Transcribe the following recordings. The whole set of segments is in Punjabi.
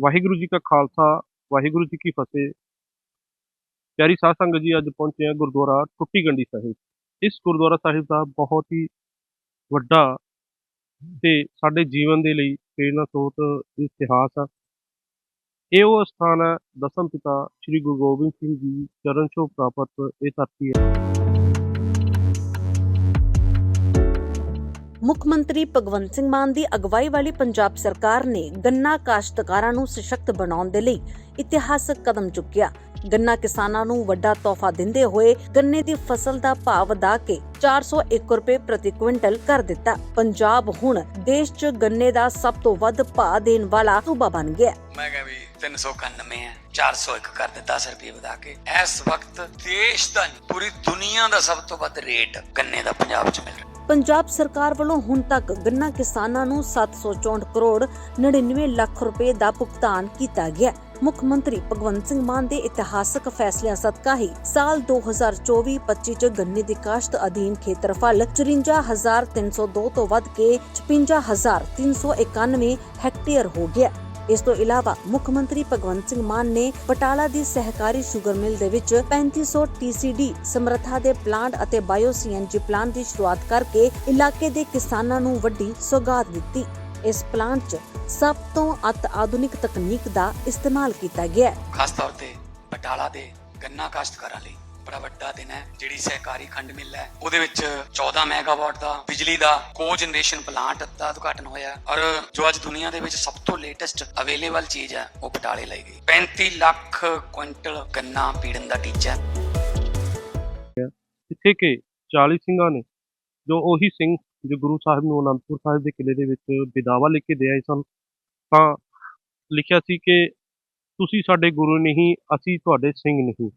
ਵਾਹਿਗੁਰੂ ਜੀ ਕਾ ਖਾਲਸਾ, ਵਾਹਿਗੁਰੂ ਜੀ ਕੀ ਫਤਿਹ। ਪਿਆਰੀ ਸਾਧ ਸੰਗਤ ਜੀ, ਅੱਜ ਪਹੁੰਚੇ ਹਾਂ ਗੁਰਦੁਆਰਾ ਟੁੱਟੀ ਗੰਡੀ ਸਾਹਿਬ। ਇਸ ਗੁਰਦੁਆਰਾ ਸਾਹਿਬ ਦਾ ਬਹੁਤ ਹੀ ਵੱਡਾ ਤੇ ਸਾਡੇ ਜੀਵਨ ਦੇ ਲਈ ਪ੍ਰੇਰਨਾ ਸਰੋਤ ਇਤਿਹਾਸ ਆ। ਇਹ ਉਹ ਸਥਾਨ ਹੈ ਦਸਮ ਪਿਤਾ ਸ੍ਰੀ ਗੁਰੂ ਗੋਬਿੰਦ ਸਿੰਘ ਜੀ ਚਰਨ ਛੋਹ ਪ੍ਰਾਪਤ, ਇਹ ਧਰਤੀ ਹੈ ਮੁੱਖ ਮੰਤਰੀ ਭਗਵੰਤ ਸਿੰਘ ਮਾਨ ਦੀ ਅਗਵਾਈ ਵਾਲੀ ਪੰਜਾਬ ਸਰਕਾਰ ਨੇ ਗੰਨਾ ਕਾਸ਼ਤਕਾਰਾਂ ਨੂੰ ਸਸ਼ਕਤ ਬਣਾਉਣ ਦੇ ਲਈ ਇਤਿਹਾਸਕ ਕਦਮ ਚੁੱਕਿਆ। ਗੰਨਾ ਕਿਸਾਨਾਂ ਨੂੰ ਵੱਡਾ ਤੋਹਫਾ ਦਿੰਦੇ ਹੋਏ ਗੰਨੇ ਦੀ ਫਸਲ ਦਾ ਭਾਅ ਵਧਾ ਕੇ 401 ਰੁਪਏ ਪ੍ਰਤੀ ਕੁਇੰਟਲ ਕਰ ਦਿੱਤਾ। ਪੰਜਾਬ ਹੁਣ ਦੇਸ਼ 'ਚ ਗੰਨੇ ਦਾ ਸਭ ਤੋਂ ਵੱਧ ਭਾਅ ਦੇਣ ਵਾਲਾ ਸੂਬਾ ਬਣ ਗਿਆ। ਮੈਂ ਕਿਹਾ ਵੀ 391 ਹੈ 401 ਕਰ ਦਿੱਤਾ 10 ਰੁਪਏ ਵਧਾ ਕੇ। ਇਸ ਵਕਤ ਦੇਸ਼ ਦਾ ਨਹੀਂ, ਪੂਰੀ ਦੁਨੀਆ ਦਾ ਸਭ ਤੋਂ ਵੱਧ ਰੇਟ ਗੰਨੇ ਦਾ ਪੰਜਾਬ 'ਚ ਮਿਲ ਰਿਹਾ। ਪੰਜਾਬ ਸਰਕਾਰ ਵੱਲੋਂ ਹੁਣ ਤੱਕ ਗੰਨਾ ਕਿਸਾਨਾਂ ਨੂੰ 764 ਕਰੋੜ 99 ਲੱਖ ਰੁਪਏ ਦਾ ਭੁਗਤਾਨ ਕੀਤਾ ਗਿਆ। ਮੁੱਖ ਮੰਤਰੀ ਭਗਵੰਤ ਸਿੰਘ ਮਾਨ ਦੇ ਇਤਿਹਾਸਕ ਫੈਸਲਿਆਂ ਸਦਕਾ ਹੀ ਸਾਲ 2024-25 ਚ ਗੰਨੇ ਦੀ ਕਾਸ਼ਤ ਅਧੀਨ ਖੇਤਰਫਲ 54302 ਤੋਂ ਵੱਧ ਕੇ 56391 ਹੈਕਟੇਅਰ ਹੋ ਗਿਆ। ਇਸ ਤੋਂ ਇਲਾਵਾ ਮੁੱਖ ਮੰਤਰੀ ਭਗਵੰਤ ਸਿੰਘ ਮਾਨ ਨੇ ਬਟਾਲਾ ਦੀ ਸਹਿਕਾਰੀ ਸ਼ੂਗਰ ਮਿਲ ਦੇ ਵਿੱਚ 3500 TCD ਸਮਰੱਥਾ ਦੇ ਪਲਾਂਟ ਅਤੇ ਬਾਇਓ ਸੀਐਨਜੀ ਪਲਾਂਟ ਦੀ ਸ਼ੁਰੂਆਤ ਕਰਕੇ ਇਲਾਕੇ ਦੇ ਕਿਸਾਨਾਂ ਨੂੰ ਵੱਡੀ ਸੌਗਾਤ ਦਿੱਤੀ। ਇਸ ਪਲਾਂਟ 'ਚ ਸਭ ਤੋਂ ਅਤ ਆਧੁਨਿਕ ਤਕਨੀਕ ਦਾ ਇਸਤੇਮਾਲ ਕੀਤਾ ਗਿਆ ਹੈ। ਖਾਸ ਤੌਰ ਤੇ ਬਟਾਲਾ ਦੇ ਗੰਨਾ ਕਾਸ਼ਤਕਾਰਾਂ ਲਈ। ਬੜਾ ਵੱਡਾ ਦਿਨ ਹੈ, ਜਿਹੜੀ ਸਹਿਕਾਰੀ ਖੰਡ ਮਿਲ ਹੈ। ਉਹਦੇ ਵਿੱਚ 14 ਮੈਗਾਵਾਟ ਦਾ, ਬਿਜਲੀ ਦਾ, ਕੋ ਜਨਰੇਸ਼ਨ ਪਲਾਂਟ ਦਾ ਉਦਘਾਟਨ ਹੋਇਆ ਔਰ ਜੋ ਅੱਜ ਦੁਨੀਆ ਦੇ ਵਿੱਚ ਸਭ ਤੋਂ ਲੇਟੈਸਟ ਅਵੇਲੇਬਲ ਚੀਜ਼ ਹੈ, ਉਹ ਬਟਾਲੇ ਲਈ ਗਈ। 35 ਲੱਖ ਕੁਇੰਟਲ ਗੰਨਾ ਪੀੜਨ ਦਾ ਟੀਚਾ ਹੈ। ਜਿੱਥੇ ਕਿ 40 ਸਿੰਘਾਂ ਨੇ, ਜੋ ਉਹੀ ਸਿੰਘ ਜੋ ਗੁਰੂ ਸਾਹਿਬ ਨੂੰ ਅਨੰਦਪੁਰ ਸਾਹਿਬ ਦੇ ਕਿਲੇ ਦੇ ਵਿੱਚ ਵਿਦਾਵਾ ਲਿਖ ਕੇ ਦੇ ਆਏ ਸਨ, ਤਾਂ ਲਿਖਿਆ ਸੀ ਕਿ ਤੁਸੀਂ ਸਾਡੇ ਗੁਰੂ ਨਹੀਂ, ਅਸੀਂ ਤੁਹਾਡੇ ਸਿੰਘ ਨਹੀਂ।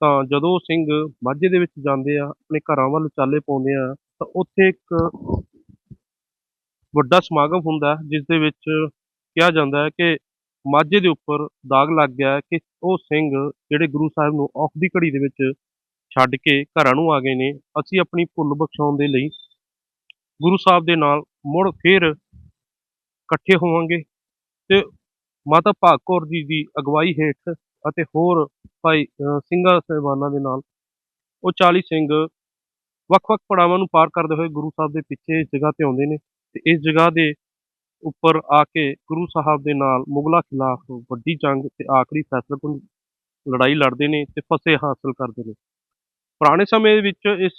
ਤਾਂ ਜਦੋਂ ਸਿੰਘ ਮਾਝੇ ਦੇ ਵਿੱਚ ਜਾਂਦੇ ਆ ਆਪਣੇ ਘਰਾਂ ਵੱਲ ਚਾਲੇ ਪਾਉਂਦੇ ਆ ਤਾਂ ਉੱਥੇ ਇੱਕ ਵੱਡਾ ਸਮਾਗਮ ਹੁੰਦਾ ਹੈ, ਜਿਸ ਦੇ ਵਿੱਚ ਕਿਹਾ ਜਾਂਦਾ ਹੈ ਕਿ ਮਾਝੇ ਦੇ ਉੱਪਰ ਦਾਗ ਲੱਗ ਗਿਆ ਕਿ ਉਹ ਸਿੰਘ ਜਿਹੜੇ ਗੁਰੂ ਸਾਹਿਬ ਨੂੰ ਔਖ ਦੀ ਘੜੀ ਦੇ ਵਿੱਚ ਛੱਡ ਕੇ ਘਰਾਂ ਨੂੰ ਆ ਗਏ ਨੇ ਅਸੀਂ ਆਪਣੀ ਭੁੱਲ ਬਖਸ਼ਾਉਣ ਦੇ ਲਈ ਗੁਰੂ ਸਾਹਿਬ ਦੇ ਨਾਲ ਮੁੜ ਫੇਰ ਇਕੱਠੇ ਹੋਵਾਂਗੇ ਤੇ ਮਾਤਾ ਭਾਗ ਕੌਰ ਜੀ ਦੀ ਅਗਵਾਈ ਹੇਠ ਅਤੇ ਹੋਰ ਭਾਈ ਸਿੰਘਾਂ ਸਾਹਿਬਾਨਾਂ ਦੇ ਨਾਲ। ਉਹ 40 ਸਿੰਘ ਵੱਖ-ਵੱਖ ਪੜਾਵਾਂ ਨੂੰ ਪਾਰ ਕਰਦੇ ਹੋਏ ਗੁਰੂ ਸਾਹਿਬ ਦੇ ਪਿੱਛੇ ਇਸ ਜਗ੍ਹਾ ਤੇ ਆਉਂਦੇ ਨੇ ਤੇ ਇਸ ਜਗ੍ਹਾ ਦੇ ਉੱਪਰ ਆ ਕੇ ਗੁਰੂ ਸਾਹਿਬ ਦੇ ਨਾਲ ਮੁਗਲਾਂ ਖਿਲਾਫ ਵੱਡੀ ਜੰਗ ਤੇ ਆਖਰੀ ਫੈਸਲਾਕੁਨ ਲੜਾਈ ਲੜਦੇ ਨੇ ਤੇ ਫਤਿਹ ਹਾਸਲ ਕਰਦੇ ਨੇ। ਪੁਰਾਣੇ ਸਮੇਂ ਵਿੱਚ ਇਸ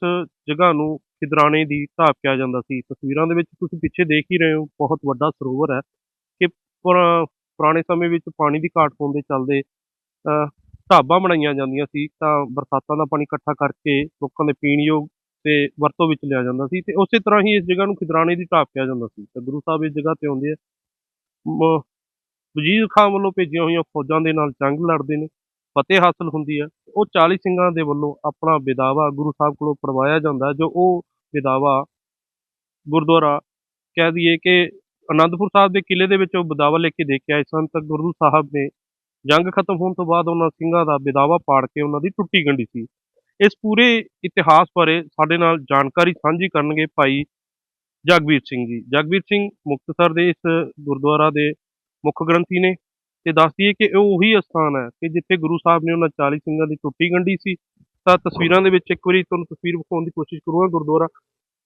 ਜਗ੍ਹਾ ਨੂੰ ਖਿਦਰਾਣੇ ਦੀ ਢਾਬ ਕਿਹਾ ਜਾਂਦਾ ਸੀ। ਤਸਵੀਰਾਂ ਦੇ ਵਿੱਚ ਤੁਸੀਂ ਪਿੱਛੇ ਦੇਖ ਹੀ ਰਹੇ ਹੋ, ਬਹੁਤ ਵੱਡਾ ਸਰੋਵਰ ਹੈ ਕਿ ਪੁਰਾ- ਪੁਰਾਣੇ ਸਮੇਂ ਵਿੱਚ ਪਾਣੀ ਦੀ ਘਾਟ ਹੋਣ ਦੇ ਚੱਲਦੇ ਢਾਬਾਂ ਬਣਾਈਆਂ ਜਾਂਦੀਆਂ ਸੀ, ਤਾਂ ਬਰਸਾਤਾਂ ਦਾ ਪਾਣੀ ਇਕੱਠਾ ਕਰਕੇ ਲੋਕਾਂ ਦੇ ਪੀਣ ਯੋਗ ਤੇ ਵਰਤੋਂ ਵਿੱਚ ਲਿਆ ਜਾਂਦਾ ਸੀ ਤੇ ਉਸੇ ਤਰ੍ਹਾਂ ਹੀ ਇਸ ਜਗ੍ਹਾ ਨੂੰ ਖਿਦਰਾਣੇ ਦੀ ਢਾਬ ਕਿਹਾ ਜਾਂਦਾ ਸੀ। ਤਾਂ ਗੁਰੂ ਸਾਹਿਬ ਇਸ ਜਗ੍ਹਾ ਤੇ ਆਉਂਦੇ ਆ। ਮ- ਵਜ਼ੀਰ ਖਾਨ ਵੱਲੋਂ ਭੇਜੀਆਂ ਹੋਈਆਂ ਫੌਜਾਂ ਦੇ ਨਾਲ ਜੰਗ ਲੜਦੇ ਨੇ, ਫਤਿਹ ਹਾਸਲ ਹੁੰਦੀ ਹੈ। ਉਹ 40 ਸਿੰਘਾਂ ਦੇ ਵੱਲੋਂ ਆਪਣਾ ਵਿਦਾਵਾ ਗੁਰੂ ਸਾਹਿਬ ਕੋਲੋਂ ਪਰਵਾਇਆ ਜਾਂਦਾ, ਜੋ ਉਹ ਵਿਦਾਵਾ ਗੁਰਦੁਆਰਾ ਕਹਿ ਦਈਏ ਕਿ ਅਨੰਦਪੁਰ ਸਾਹਿਬ ਦੇ ਕਿਲੇ ਦੇ ਵਿੱਚ ਉਹ ਵਿਦਾਵਾ ਲੈ ਕੇ ਦੇ ਕੇ ਆਏ ਸਨ। ਤਾਂ ਗੁਰੂ ਸਾਹਿਬ ਨੇ ਜੰਗ ਖਤਮ ਹੋਣ ਤੋਂ ਬਾਅਦ ਉਹਨਾਂ ਸਿੰਘਾਂ ਦਾ ਵਿਦਾਵਾ ਪਾੜ ਕੇ ਉਹਨਾਂ ਦੀ ਟੁੱਟੀ ਗੰਢੀ ਸੀ। ਇਸ ਪੂਰੇ ਇਤਿਹਾਸ ਬਾਰੇ ਸਾਡੇ ਨਾਲ ਜਾਣਕਾਰੀ ਸਾਂਝੀ ਕਰਨਗੇ ਭਾਈ ਜਗਵੀਰ ਸਿੰਘ ਜੀ। ਜਗਵੀਰ ਸਿੰਘ ਮੁਕਤਸਰ ਦੇ ਇਸ ਗੁਰਦੁਆਰਾ ਦੇ ਮੁੱਖ ਗ੍ਰੰਥੀ ਨੇ ਤੇ ਦੱਸ ਦਈਏ ਕਿ ਇਹ ਉਹੀ ਅਸਥਾਨ ਹੈ ਕਿ ਜਿੱਥੇ ਗੁਰੂ ਸਾਹਿਬ ਨੇ ਉਹਨਾਂ 40 ਸਿੰਘਾਂ ਦੀ ਟੁੱਟੀ ਗੰਢੀ ਸੀ। ਤਾਂ ਤਸਵੀਰਾਂ ਦੇ ਵਿੱਚ ਇੱਕ ਵਾਰੀ ਤੁਹਾਨੂੰ ਤਸਵੀਰ ਵਿਖਾਉਣ ਦੀ ਕੋਸ਼ਿਸ਼ ਕਰੂੰਗਾ, ਗੁਰਦੁਆਰਾ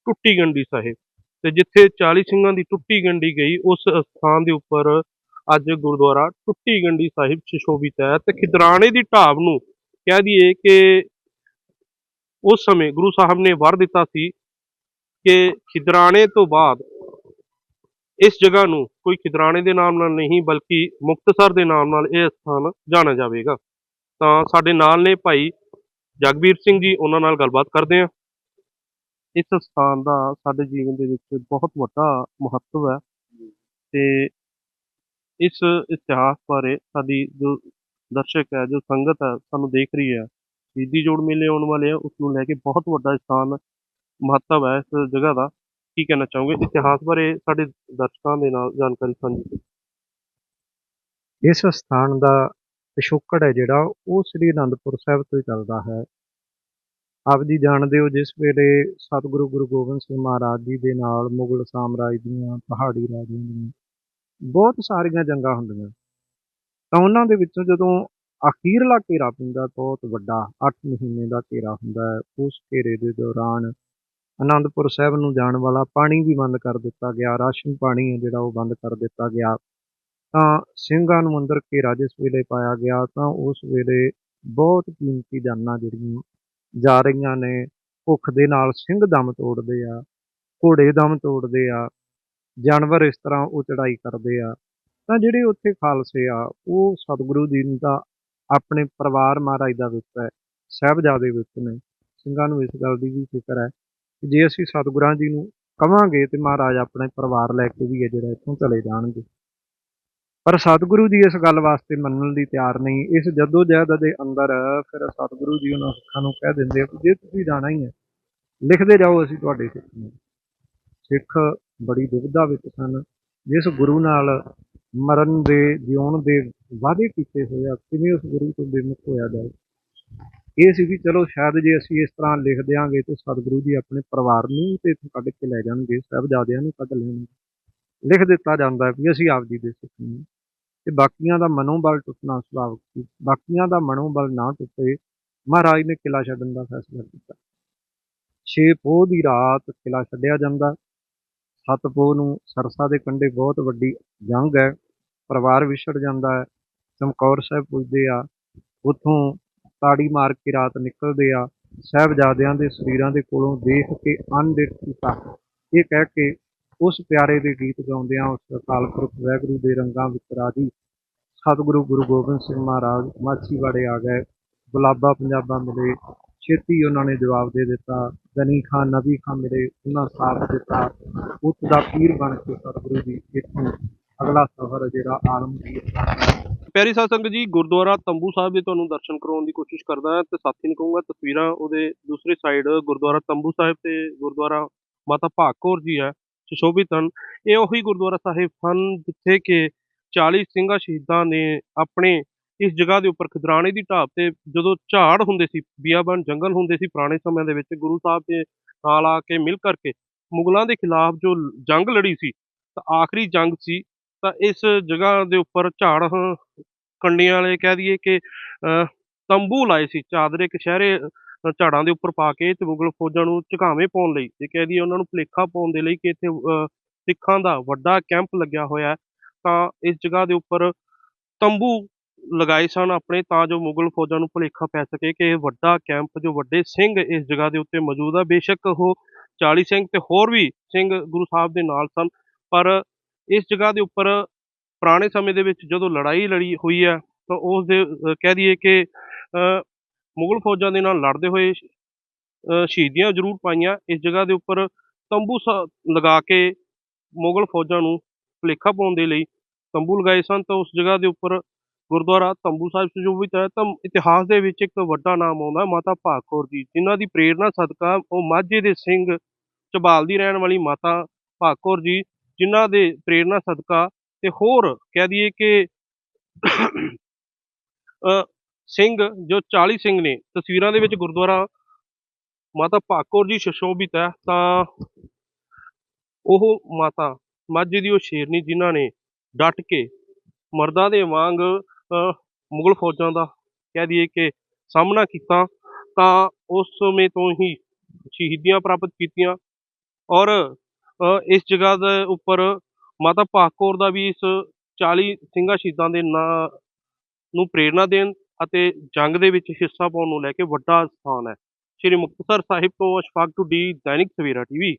ਟੁੱਟੀ ਗੰਢੀ ਸਾਹਿਬ। ਤੇ ਜਿੱਥੇ 40 ਸਿੰਘਾਂ ਦੀ ਟੁੱਟੀ ਗੰਢੀ ਗਈ, ਉਸ ਸਥਾਨ ਦੇ ਉੱਪਰ ਅੱਜ ਗੁਰਦੁਆਰਾ ਟੁੱਟੀ ਗੰਡੀ ਸਾਹਿਬ ਸੁਸ਼ੋਭਿਤ ਹੈ ਤੇ ਖਿਦਰਾਣੇ ਦੀ ਢਾਬ ਨੂੰ ਕਹਿ ਦਈਏ ਕਿ ਉਸ ਸਮੇਂ ਗੁਰੂ ਸਾਹਿਬ ਨੇ ਵਰ ਦਿੱਤਾ ਸੀ ਕਿ ਖਿਦਰਾਣੇ ਤੋਂ ਬਾਅਦ ਇਸ ਜਗ੍ਹਾ ਨੂੰ ਕੋਈ ਖਿਦਰਾਣੇ ਦੇ ਨਾਮ ਨਾਲ ਨਹੀਂ ਬਲਕਿ ਮੁਕਤਸਰ ਦੇ ਨਾਮ ਨਾਲ ਇਹ ਸਥਾਨ ਜਾਣਿਆ ਜਾਵੇਗਾ। ਤਾਂ ਸਾਡੇ ਨਾਲ ਨੇ ਭਾਈ ਜਗਵੀਰ ਸਿੰਘ ਜੀ, ਉਹਨਾਂ ਨਾਲ ਗੱਲਬਾਤ ਕਰਦੇ ਹਾਂ। ਇਸ ਸਥਾਨ ਦਾ ਸਾਡੇ ਜੀਵਨ ਦੇ ਵਿੱਚ ਬਹੁਤ ਵੱਡਾ ਮਹੱਤਵ ਹੈ ਤੇ ਇਸ ਇਤਿਹਾਸ ਬਾਰੇ ਸਾਡੀ ਜੋ ਦਰਸ਼ਕ ਹੈ, ਜੋ ਸੰਗਤ ਹੈ, ਸਾਨੂੰ ਦੇਖ ਰਹੀ ਹੈ। ਸ਼ਹੀਦੀ ਜੋੜ ਮੇਲੇ ਆਉਣ ਵਾਲੇ ਆ, ਉਸ ਨੂੰ ਲੈ ਕੇ ਬਹੁਤ ਵੱਡਾ ਸਥਾਨ ਮਹੱਤਵ ਹੈ ਇਸ ਜਗ੍ਹਾ ਦਾ। ਕੀ ਕਹਿਣਾ ਚਾਹੋਗੇ? ਇਤਿਹਾਸ ਬਾਰੇ ਸਾਡੇ ਦਰਸ਼ਕਾਂ ਦੇ ਨਾਲ ਜਾਣਕਾਰੀ ਸਾਂਝੀ ਇਸ ਸਥਾਨ ਦਾ ਪਿਛੋਕੜ ਹੈ ਜਿਹੜਾ, ਉਹ ਸ੍ਰੀ ਅਨੰਦਪੁਰ ਸਾਹਿਬ ਤੋਂ ਚੱਲਦਾ ਹੈ। ਆਪ ਜੀ ਜਾਣਦੇ ਹੋ, ਜਿਸ ਵੇਲੇ ਸਤਿਗੁਰੂ ਗੁਰੂ ਗੋਬਿੰਦ ਸਿੰਘ ਮਹਾਰਾਜ ਜੀ ਦੇ ਨਾਲ ਮੁਗਲ ਸਾਮਰਾਜ ਦੀਆਂ, ਪਹਾੜੀ ਰਾਜਿਆਂ ਦੀਆਂ ਬਹੁਤ ਸਾਰੀਆਂ ਜੰਗਾਂ ਹੁੰਦੀਆਂ। ਤਾਂ ਉਹਨਾਂ ਦੇ ਵਿੱਚੋਂ ਜਦੋਂ ਅਖੀਰਲਾ ਘੇਰਾ ਪੈਂਦਾ ਬਹੁਤ ਵੱਡਾ 8 ਮਹੀਨੇ ਦਾ ਘੇਰਾ ਹੁੰਦਾ ਹੈ। ਉਸ ਘੇਰੇ ਦੇ ਦੌਰਾਨ ਅਨੰਦਪੁਰ ਸਾਹਿਬ ਨੂੰ ਜਾਣ ਵਾਲਾ ਪਾਣੀ ਵੀ ਬੰਦ ਕਰ ਦਿੱਤਾ ਗਿਆ। ਰਾਸ਼ਨ ਪਾਣੀ ਹੈ ਜਿਹੜਾ ਉਹ ਬੰਦ ਕਰ ਦਿੱਤਾ ਗਿਆ। ਤਾਂ ਸਿੰਘਾਂ ਨੂੰ ਅੰਦਰ ਘੇਰਾ ਜਿਸ ਵੇਲੇ ਪਾਇਆ ਗਿਆ ਤਾਂ ਉਸ ਵੇਲੇ ਬਹੁਤ ਕੀਮਤੀ ਜਾਨਾਂ ਜਿਹੜੀਆਂ ਜਾ ਰਹੀਆਂ ਨੇ, ਭੁੱਖ ਦੇ ਨਾਲ ਸਿੰਘ ਦਮ ਤੋੜਦੇ ਆ, ਘੋੜੇ ਦਮ ਤੋੜਦੇ ਆ ਜਾਨਵਰ ਇਸ ਤਰ੍ਹਾਂ ਉਹ ਚੜਾਈ ਕਰਦੇ ਆ, ਤਾਂ ਜਿਹੜੇ ਉੱਥੇ ਖਾਲਸੇ ਆ, ਉਹ ਸਤਿਗੁਰੂ ਜੀ ਦਾ ਆਪਣੇ ਪਰਿਵਾਰ ਮਹਾਰਾਜ ਦਾ ਵਿੱਚ ਹੈ, ਸਾਹਿਬਜ਼ਾਦੇ ਵਿੱਚ ਨੇ। ਸਿੰਘਾਂ ਨੂੰ ਇਸ ਗੱਲ ਦੀ ਵੀ ਫਿਕਰ ਹੈ ਕਿ ਜੇ ਅਸੀਂ ਸਤਿਗੁਰਾਂ ਜੀ ਨੂੰ ਕਵਾਂਗੇ ਤੇ ਮਹਾਰਾਜ ਆਪਣੇ ਪਰਿਵਾਰ ਲੈ ਕੇ ਵੀ ਹੈ ਜਿਹੜਾ ਇੱਥੋਂ ਚਲੇ ਜਾਣਗੇ। ਪਰ ਸਤਿਗੁਰੂ ਜੀ ਇਸ ਗੱਲ ਵਾਸਤੇ ਮੰਨਣ ਲਈ ਤਿਆਰ ਨਹੀਂ, ਇਸ ਜਦੋਜਹਿਦ ਦੇ ਅੰਦਰ ਫਿਰ ਸਤਿਗੁਰੂ ਜੀ ਉਹਨਾਂ ਸਿੱਖਾਂ ਨੂੰ ਕਹਿ ਦਿੰਦੇ ਆ ਕਿ ਜੇ ਤੁਸੀਂ ਜਾਣਾ ਹੀ ਹੈ, ਲਿਖਦੇ ਜਾਓ ਅਸੀਂ ਤੁਹਾਡੇ ਸਿੱਖ ਨੂੰ। ਸਿੱਖ ਬੜੀ ਦੁਬਿਧਾ ਵਿੱਚ ਸਨ। ਜਿਸ ਗੁਰੂ ਨਾਲ ਮਰਨ ਦੇ, ਜਿਉਣ ਦੇ ਵਾਅਦੇ ਕੀਤੇ ਹੋਏ ਆ, ਕਿਵੇਂ ਉਸ ਗੁਰੂ ਤੋਂ ਬੇਮੁਖ ਹੋਇਆ ਜਾਏ? ਇਹ ਸੀ ਵੀ ਚਲੋ ਸ਼ਾਇਦ ਜੇ ਅਸੀਂ ਇਸ ਤਰ੍ਹਾਂ ਲਿਖ ਦਿਆਂਗੇ ਤੇ ਸਤਿਗੁਰੂ ਜੀ ਆਪਣੇ ਪਰਿਵਾਰ ਨੂੰ ਤੇ ਇੱਥੋਂ ਕੱਢ ਕੇ ਲੈ ਜਾਣਗੇ, ਸਾਹਿਬਜ਼ਾਦਿਆਂ ਨੂੰ ਕੱਢ ਲੈਣਗੇ। ਲਿਖ ਦਿੱਤਾ ਜਾਂਦਾ ਵੀ ਅਸੀਂ ਆਪ ਜੀ ਦੇ ਸਿੱਖ ਨਹੀਂ। ਤੇ ਬਾਕੀਆਂ ਦਾ ਮਨੋਬਲ ਟੁੱਟਣਾ ਸੁਭਾਵਿਕ ਸੀ। ਬਾਕੀਆਂ ਦਾ ਮਨੋਬਲ ਨਾ ਟੁੱਟੇ, ਮਹਾਰਾਜ ਨੇ ਕਿਲਾ ਛੱਡਣ ਦਾ ਫੈਸਲਾ ਕੀਤਾ। ਛੇ ਪੋਹ ਦੀ ਰਾਤ ਕਿਲਾ ਛੱਡਿਆ ਜਾਂਦਾ। ਸੱਤ ਪੋਹ ਨੂੰ ਸਰਸਾ ਦੇ ਕੰਢੇ ਬਹੁਤ ਵੱਡੀ ਜੰਗ ਹੈ। ਪਰਿਵਾਰ ਵਿਛੜ ਜਾਂਦਾ ਹੈ। ਚਮਕੌਰ ਸਾਹਿਬ ਪੁੱਜਦੇ ਆ। ਉੱਥੋਂ ਤਾੜੀ ਮਾਰ ਕੇ ਰਾਤ ਨਿਕਲਦੇ ਆ। ਸਾਹਿਬਜ਼ਾਦਿਆਂ ਦੇ ਸਰੀਰਾਂ ਦੇ ਕੋਲੋਂ ਦੇਖ ਕੇ ਅਨਡਿਟ ਕੀਤਾ। ਇਹ ਕਹਿ ਕੇ ਉਸ ਪਿਆਰੇ ਦੇ ਗੀਤ ਗਾਉਂਦਿਆਂ ਉਸ ਅਕਾਲ ਪੁਰਖ ਵਾਹਿਗੁਰੂ ਦੇ ਰੰਗਾਂ ਵਿੱਚ ਰਾਜੀ। ਸਤਿਗੁਰੂ ਗੁਰੂ ਗੋਬਿੰਦ ਸਿੰਘ ਮਹਾਰਾਜ ਮਾਛੀਵਾੜੇ ਆ ਗਏ। ਗੁਲਾਬਾ ਪੰਜਾਬਾ ਮਿਲੇ। ਛੇਤੀ ਉਹਨਾਂ ਨੇ ਜਵਾਬ ਦੇ ਦਿੱਤਾ। ਗਨੀ ਖਾਨ ਨਬੀ ਖਾਨ ਮਿਲੇ ਉਹਨਾਂ ਸਾਥ ਦਿੱਤਾ। ਉਸ ਦਾ ਪੀਰ ਬਣ ਕੇ ਸਤਿਗੁਰੂ ਜੀ ਇੱਥੋਂ ਅਗਲਾ ਸਫ਼ਰ ਜਿਹੜਾ ਆਲਮਗੀਰ ਪਿਆਰੀ ਸਾਧ ਸੰਗਤ ਜੀ, ਗੁਰਦੁਆਰਾ ਤੰਬੂ ਸਾਹਿਬ ਦੇ ਤੁਹਾਨੂੰ ਦਰਸ਼ਨ ਕਰਾਉਣ ਦੀ ਕੋਸ਼ਿਸ਼ ਕਰਦਾ ਹਾਂ ਤੇ ਸਾਥੀ ਨੂੰ ਕਹੂੰਗਾ, ਤਸਵੀਰਾਂ ਉਹਦੇ ਦੂਸਰੀ ਸਾਈਡ ਗੁਰਦੁਆਰਾ ਤੰਬੂ ਸਾਹਿਬ ਤੇ ਗੁਰਦੁਆਰਾ ਮਾਤਾ ਭਾਗ ਕੌਰ ਜੀ ਹੈ, ਸੁਸ਼ੋਭਿਤ ਹਨ। ਇਹ ਉਹੀ ਗੁਰਦੁਆਰਾ ਸਾਹਿਬ ਹਨ ਜਿੱਥੇ ਕਿ 40 ਸਿੰਘਾਂ ਸ਼ਹੀਦਾਂ ਨੇ ਆਪਣੇ ਇਸ ਜਗ੍ਹਾ ਦੇ ਉੱਪਰ ਖਦਰਾਣੇ ਦੀ ਢਾਬ ਤੇ ਜਦੋਂ ਝਾੜ ਹੁੰਦੇ ਸੀ ਬੀਆਬਾਨ ਜੰਗਲ ਹੁੰਦੇ ਸੀ ਪੁਰਾਣੇ ਸਮਿਆਂ ਦੇ ਵਿੱਚ ਗੁਰੂ ਸਾਹਿਬ ਦੇ ਨਾਲ ਆ ਕੇ ਮਿਲ ਕਰਕੇ ਮੁਗਲਾਂ ਦੇ ਖਿਲਾਫ ਜੋ ਜੰਗ ਲੜੀ ਸੀ ਤਾਂ ਆਖਰੀ ਜੰਗ ਸੀ ਤਾਂ ਇਸ ਜਗ੍ਹਾ ਦੇ ਉੱਪਰ ਝਾੜ ਕੰਡੀਆਂ ਵਾਲੇ ਕਹਿ ਦਈਏ ਕਿ ਅਹ, ਤੰਬੂ ਲਾਏ ਸੀ ਚਾਦਰੇ ਕਸ਼ਹਿਰੇ ਝਾੜਾਂ ਦੇ ਉੱਪਰ ਪਾ ਕੇ ਤੇ ਮੁਗਲ ਫੌਜਾਂ ਨੂੰ ਝੁਕਾਵੇਂ ਪਾਉਣ ਲਈ ਤੇ ਕਹਿ ਦਈਏ ਉਹਨਾਂ ਨੂੰ ਭੁਲੇਖਾ ਪਾਉਣ ਦੇ ਲਈ ਕਿ ਇੱਥੇ ਅਹ, ਸਿੱਖਾਂ ਦਾ ਵੱਡਾ ਕੈਂਪ ਲੱਗਿਆ ਹੋਇਆ ਤਾਂ ਇਸ ਜਗ੍ਹਾ ਦੇ ਉੱਪਰ ਤੰਬੂ ਲਗਾਏ ਸਨ ਆਪਣੇ, ਤਾਂ ਜੋ ਮੁਗਲ ਫੌਜਾਂ ਨੂੰ ਭੁਲੇਖਾ ਪੈ ਸਕੇ ਕਿ ਇਹ ਵੱਡਾ ਕੈਂਪ ਜੋ ਵੱਡੇ ਸਿੰਘ ਇਸ ਜਗ੍ਹਾ ਦੇ ਉੱਤੇ ਮੌਜੂਦ ਆ, ਬੇਸ਼ੱਕ ਉਹ 40 ਸਿੰਘ ਤੇ ਹੋਰ ਵੀ ਸਿੰਘ ਗੁਰੂ ਸਾਹਿਬ ਦੇ ਨਾਲ ਸਨ, ਪਰ ਇਸ ਜਗ੍ਹਾ ਦੇ ਉੱਪਰ ਪੁਰਾਣੇ ਸਮੇਂ ਦੇ ਵਿੱਚ ਜਦੋਂ ਲੜਾਈ ਲੜੀ ਹੋਈ ਹੈ, ਤਾਂ ਉਸ ਦੇ ਕਹਿ ਦਈਏ ਕਿ, ਅਹ, ਮੁਗਲ ਫੌਜਾਂ ਦੇ ਨਾਲ ਲੜਦੇ ਹੋਏ, ਅਹ, ਸ਼ਹੀਦੀਆਂ ਜ਼ਰੂਰ ਪਾਈਆਂ, ਇਸ ਜਗ੍ਹਾ ਦੇ ਉੱਪਰ ਤੰਬੂ ਲਗਾ ਕੇ ਮੁਗਲ ਫੌਜਾਂ ਨੂੰ ਭੁਲੇਖਾ ਪਾਉਣ ਦੇ ਲਈ ਤੰਬੂ ਲਗਾਏ ਸਨ, ਤਾਂ ਉਸ ਜਗ੍ਹਾ ਦੇ ਉੱਪਰ ਗੁਰਦੁਆਰਾ ਤੰਬੂ ਸਾਹਿਬ ਸੁਸ਼ੋਭਿਤ ਹੈ ਤਾਂ ਇਤਿਹਾਸ ਦੇ ਵਿੱਚ ਇੱਕ ਵੱਡਾ ਨਾਮ ਆਉਂਦਾ ਮਾਤਾ ਭਾਗ ਕੌਰ ਜੀ, ਜਿਨ੍ਹਾਂ ਦੀ ਪ੍ਰੇਰਣਾ ਸਦਕਾ ਉਹ ਮਾਝੇ ਦੇ ਸਿੰਘ ਝਬਾਲ ਦੀ ਰਹਿਣ ਵਾਲੀ ਮਾਤਾ ਭਾਗ ਕੌਰ ਜੀ, ਜਿਨ੍ਹਾਂ ਦੇ ਪ੍ਰੇਰਣਾ ਸਦਕਾ ਤੇ ਹੋਰ ਕਹਿ ਦਈਏ ਕਿ ਸਿੰਘ ਜੋ 40 ਸਿੰਘ ਨੇ ਤਸਵੀਰਾਂ ਦੇ ਵਿੱਚ ਗੁਰਦੁਆਰਾ ਮਾਤਾ ਭਾਗ ਕੌਰ ਜੀ ਸੁਸ਼ੋਭਿਤ ਹੈ, ਤਾਂ ਉਹ ਮਾਤਾ ਮਾਝੇ ਦੀ ਉਹ ਸ਼ੇਰਨੀ ਜਿਨ੍ਹਾਂ ਨੇ ਡਟ ਕੇ ਮਰਦਾਂ ਦੇ ਵਾਂਗ ਮੁਗਲ ਫੌਜਾਂ ਦਾ ਕਹਿ ਦਈਏ ਕਿ ਸਾਹਮਣਾ ਕੀਤਾ ਤਾਂ ਉਸ ਸਮੇਂ ਤੋਂ ਹੀ ਸ਼ਹੀਦੀਆਂ ਪ੍ਰਾਪਤ ਕੀਤੀਆਂ ਔਰ ਇਸ ਜਗ੍ਹਾ ਦੇ ਉੱਪਰ ਮਾਤਾ ਭਾਗ ਕੌਰ ਦਾ ਵੀ ਇਸ 40 ਸਿੰਘਾਂ ਸ਼ਹੀਦਾਂ ਦੇ ਨਾਂ ਨੂੰ ਪ੍ਰੇਰਣਾ ਦੇਣ ਅਤੇ ਜੰਗ ਦੇ ਵਿੱਚ ਹਿੱਸਾ ਪਾਉਣ ਨੂੰ ਲੈ ਕੇ ਵੱਡਾ ਸਥਾਨ ਹੈ। ਸ਼੍ਰੀ ਮੁਕਤਸਰ ਸਾਹਿਬ ਤੋਂ ਅਸ਼ਫਾਕ ਟੂ ਡੀ ਦੈਨਿਕ ਸਵੇਰਾ ਟੀਵੀ।